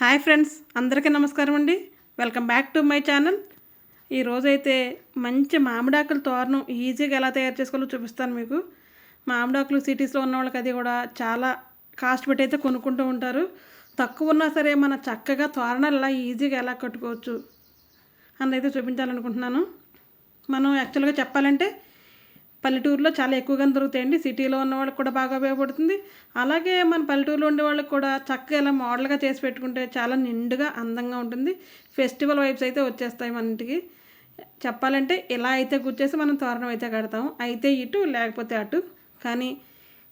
Hi friends అందరికీ నమస్కారం అండి. Welcome back to my channel. ఈరోజైతే మంచి మామిడాకుల తోరణం ఈజీగా ఎలా తయారు చేసుకోవాలో చూపిస్తాను మీకు. మామిడాకులు సిటీస్లో ఉన్న వాళ్ళకి అది కూడా చాలా కాస్ట్ పెట్టి అయితే కొనుక్కుంటూ ఉంటారు. తక్కువ ఉన్నా సరే మన చక్కగా తోరణాలు ఎలా ఈజీగా ఎలా కట్టుకోవచ్చు అన్నైతే చూపించాలనుకుంటున్నాను. మనం యాక్చువల్గా చెప్పాలంటే పల్లెటూరులో చాలా ఎక్కువగా దొరుకుతాయండి. సిటీలో ఉన్న వాళ్ళకి కూడా బాగా ఉపయోగపడుతుంది. అలాగే మన పల్లెటూరులో ఉండే వాళ్ళకి కూడా చక్కగా ఇలా మోడల్గా చేసి పెట్టుకుంటే చాలా నిండుగా అందంగా ఉంటుంది. ఫెస్టివల్ వైబ్స్ అయితే వచ్చేస్తాయి మన ఇంటికి. చెప్పాలంటే ఇలా అయితే గుర్చేసి మనం తోరణం అయితే కడతాం. అయితే ఇటు లేకపోతే అటు. కానీ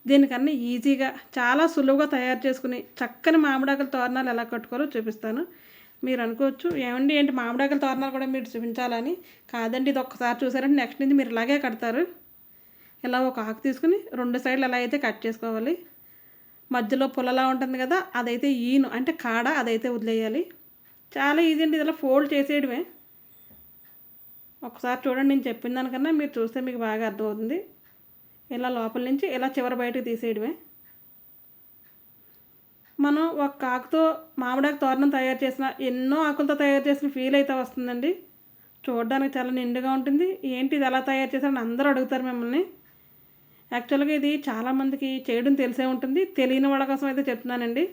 దీనికన్నా ఈజీగా చాలా సులువుగా తయారు చేసుకుని చక్కని మామిడాకుల తోరణాలు ఎలా కట్టుకోవాలో చూపిస్తాను. మీరు అనుకోవచ్చు ఏమండి ఏంటి మామిడాకుల తోరణాలు కూడా మీరు చూపించాలని? కాదండి ఇది ఒక్కసారి చూసారంటే నెక్స్ట్ నుంచి మీరు ఇలాగే కడతారు. ఇలా ఒక ఆకు తీసుకుని రెండు సైడ్లు ఎలా అయితే కట్ చేసుకోవాలి. మధ్యలో పుల్లలా ఉంటుంది కదా అదైతే ఈను అంటే కాడ అదైతే వదిలేయాలి. చాలా ఈజీ అండి ఇలా ఫోల్డ్ చేసేయడమే. ఒకసారి చూడండి నేను చెప్పిన దానికన్నా మీరు చూస్తే మీకు బాగా అర్థమవుతుంది. ఇలా లోపల నుంచి ఇలా చివరి బయటకు తీసేయడమే. మనం ఒక ఆకుతో మామిడాకు తోరణం తయారు చేసిన ఎన్నో ఆకులతో తయారు చేసిన ఫీల్ అయితే వస్తుందండి. చూడడానికి చాలా నిండుగా ఉంటుంది. ఏంటి ఇది ఎలా తయారు చేశారని అందరూ అడుగుతారు మిమ్మల్ని. యాక్చువల్గా ఇది చాలామందికి చేయడం తెలిసే ఉంటుంది. తెలియని వాళ్ళ కోసం అయితే చెప్తున్నానండి.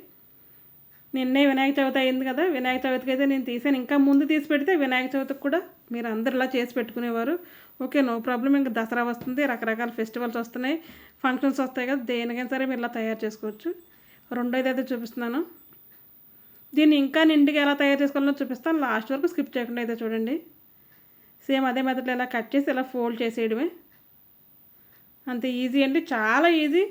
నిన్నే వినాయక చవితి అయింది కదా వినాయక చవితికి అయితే నేను తీసాను. ఇంకా ముందు తీసి పెడితే వినాయక చవితికి కూడా మీరు అందరు ఇలా చేసి పెట్టుకునేవారు. Okay no problem. ఇంకా దసరా వస్తుంది రకరకాల ఫెస్టివల్స్ వస్తున్నాయి ఫంక్షన్స్ వస్తాయి కదా దేనికైనా సరే మీరు ఇలా తయారు చేసుకోవచ్చు. రెండోది అయితే చూపిస్తున్నాను. దీన్ని ఇంకా నిండుగా ఎలా తయారు చేసుకోవాలో చూపిస్తాను. లాస్ట్ వరకు స్కిప్ చేయకుండా అయితే చూడండి. సేమ్ అదే మెథడ్లో ఇలా కట్ చేసి ఇలా ఫోల్డ్ చేసేయడమే. అంతే ఈజీ అండి చాలా ఈజీ.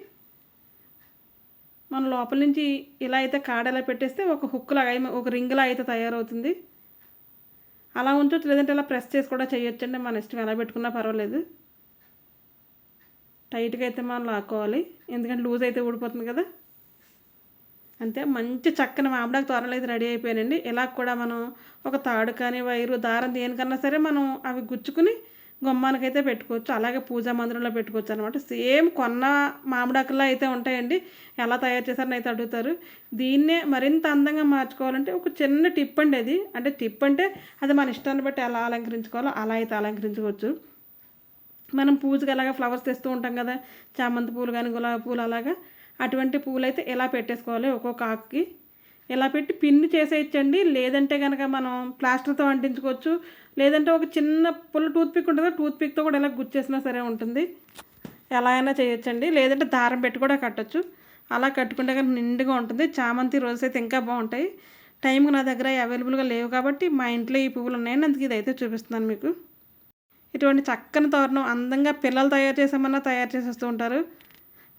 మనం లోపల నుంచి ఇలా అయితే కాడలా పెట్టేస్తే ఒక హుక్లాగా ఒక రింగ్లా అయితే తయారవుతుంది. అలా ఉంచవచ్చు లేదంటే ఇలా ప్రెస్ చేసి కూడా చేయొచ్చండి మన ఇష్టం ఎలా పెట్టుకున్నా పర్వాలేదు. టైట్గా అయితే మనం లాక్కోవాలి ఎందుకంటే లూజ్ అయితే ఊడిపోతుంది కదా. అంతే మంచి చక్కని మామిడాకు తోరణాలు అయితే రెడీ అయిపోయానండి. ఇలా కూడా మనం ఒక తాడు కానీ వైరు దారం దేనికన్నా సరే మనం అవి గుచ్చుకుని గుమ్మానికైతే పెట్టుకోవచ్చు. అలాగే పూజా మందిరంలో పెట్టుకోవచ్చు అనమాట సేమ్ కొన్న మామిడాకుల్లో అయితే ఉంటాయండి. ఎలా తయారు చేశారని అయితే అడుగుతారు. దీన్నే మరింత అందంగా మార్చుకోవాలంటే ఒక చిన్న టిప్ అండి అది. అంటే టిప్ అంటే అది మన ఇష్టాన్ని బట్టి ఎలా అలంకరించుకోవాలో అలా అయితే అలంకరించుకోవచ్చు. మనం పూజకి అలాగా ఫ్లవర్స్ తెస్తూ ఉంటాం కదా. చామంతి పూలు కానీ గులాబీ పూలు అలాగా. అటువంటి పూలు అయితే ఎలా పెట్టేసుకోవాలి ఒక్కొక్క ఆకుకి? ఇలా పెట్టి పిన్ చేసేయచ్చండి. లేదంటే కనుక మనం ప్లాస్టర్తో అంటించుకోవచ్చు. లేదంటే ఒక చిన్న పుల్ల టూత్పిక్ ఉంటుంది టూత్పిక్తో కూడా ఇలా గుచ్చేసినా సరే ఉంటుంది. ఎలా అయినా చేయొచ్చండి. లేదంటే దారం పెట్టి కూడా కట్టచ్చు. అలా కట్టుకుంటే కనుక నిండుగా ఉంటుంది. చామంతి రోజెస్ అయితే ఇంకా బాగుంటాయి. టైంకి నా దగ్గర అవైలబుల్గా లేవు కాబట్టి మా ఇంట్లో ఈ పువ్వులు ఉన్నాయని అందుకు ఇది అయితే చూపిస్తున్నాను మీకు. ఇటువంటి చక్కని తోరణం అందంగా పిల్లలు తయారు చేసామన్నా తయారు చేసేస్తూ ఉంటారు.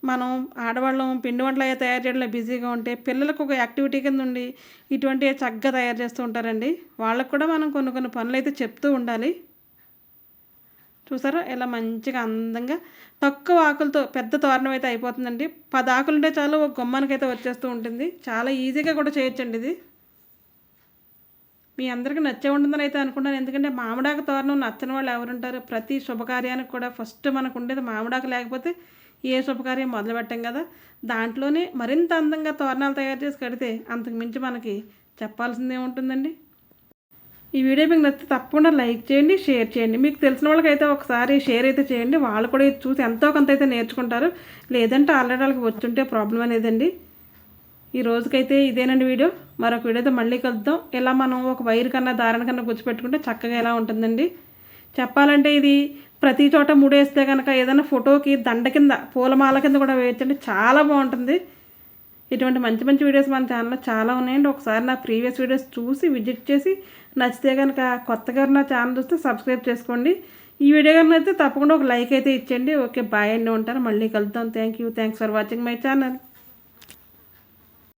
మనం ఆడవాళ్ళం పిండి వంటలు అయ్యే తయారు చేయడంలో బిజీగా ఉంటే పిల్లలకు ఒక యాక్టివిటీ కింద ఉండి ఇటువంటి చక్కగా తయారు చేస్తూ ఉంటారండి. వాళ్ళకు కూడా మనం కొన్ని కొన్ని పనులు అయితే చెప్తూ ఉండాలి. చూసారా? ఇలా మంచిగా అందంగా తక్కువ ఆకులతో పెద్ద తోరణం అయితే అయిపోతుందండి. పది ఆకులు ఉంటే చాలు ఒక గుమ్మానికైతే వచ్చేస్తూ ఉంటుంది. చాలా ఈజీగా కూడా చేయొచ్చండి ఇది. మీ అందరికీ నచ్చే ఉంటుందని అయితే అనుకున్నాను ఎందుకంటే మామిడాకు తోరణం నచ్చని వాళ్ళు ఎవరుంటారు? ప్రతి శుభకార్యానికి కూడా ఫస్ట్ మనకు ఉండేది మామిడాకు. లేకపోతే ఏ శుభకార్యం మొదలు పెట్టాం కదా? దాంట్లోనే మరింత అందంగా తోరణాలు తయారు చేసి కడితే అంతకు మించి మనకి చెప్పాల్సిందే ఉంటుందండి. ఈ వీడియో మీకు నచ్చితే తప్పకుండా లైక్ చేయండి షేర్ చేయండి. మీకు తెలిసిన వాళ్ళకైతే ఒకసారి షేర్ అయితే చేయండి. వాళ్ళు కూడా ఇది చూసి ఎంతో కొంత అయితే నేర్చుకుంటారు. లేదంటే ఆల్రెడీ వాళ్ళకి వచ్చుంటే ప్రాబ్లం అనేదండి. ఈ రోజుకైతే ఇదేనండి వీడియో. మరొక వీడియోతో మళ్ళీ కలుద్దాం. ఇలా మనం ఒక వైర్ కన్నా దారణ కన్నా గుచ్చిపెట్టుకుంటే చక్కగా ఎలా ఉంటుందండి. చెప్పాలంటే ఇది ప్రతి చోట ముడేస్తే కనుక ఏదైనా ఫోటోకి దండ కింద పూలమాల కింద కూడా వేయచ్చండి చాలా బాగుంటుంది. ఇటువంటి మంచి మంచి వీడియోస్ మన ఛానల్లో చాలా ఉన్నాయండి. ఒకసారి నా ప్రీవియస్ వీడియోస్ చూసి విజిట్ చేసి నచ్చితే కనుక కొత్తగా నా ఛానల్ చూస్తే సబ్స్క్రైబ్ చేసుకోండి. ఈ వీడియో కనుక అయితే తప్పకుండా ఒక లైక్ అయితే ఇచ్చేయండి. ఓకే బాయ్ అండి ఉంటాను. మళ్ళీ కలుద్దాం. Thank you thanks for watching my channel